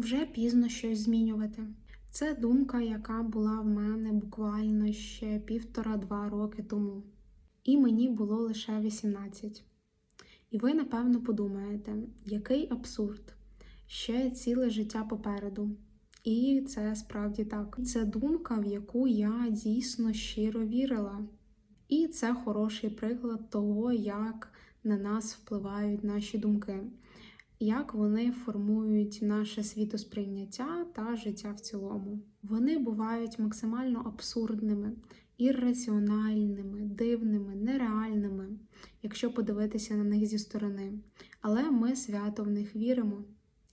вже пізно щось змінювати. Це думка, яка була в мене буквально ще півтора-два роки тому. І мені було лише 18. І ви, напевно, подумаєте, який абсурд, ще ціле життя попереду. І це справді так. Це думка, в яку я дійсно щиро вірила. І це хороший приклад того, як на нас впливають наші думки, як вони формують наше світосприйняття та життя в цілому. Вони бувають максимально абсурдними, ірраціональними, дивними, нереальними, якщо подивитися на них зі сторони. Але ми свято в них віримо.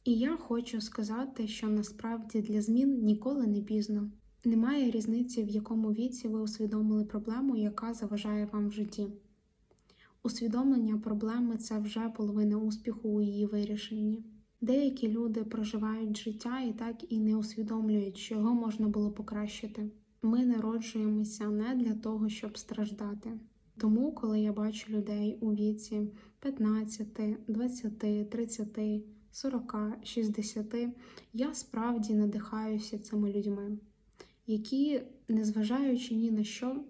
І я хочу сказати, що насправді для змін ніколи не пізно. Немає різниці, в якому віці ви усвідомили проблему, яка заважає вам в житті. Усвідомлення проблеми це вже половина успіху у її вирішенні. Деякі люди проживають життя і так і не усвідомлюють, що його можна було покращити. Ми народжуємося не для того, щоб страждати. Тому, коли я бачу людей у віці 15, 20, 30, 40, 60, я справді надихаюся цими людьми, які, незважаючи ні на що,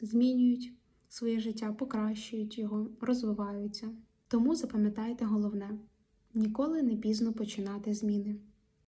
змінюють своє життя, покращують його, розвиваються. Тому запам'ятайте головне: ніколи не пізно починати зміни.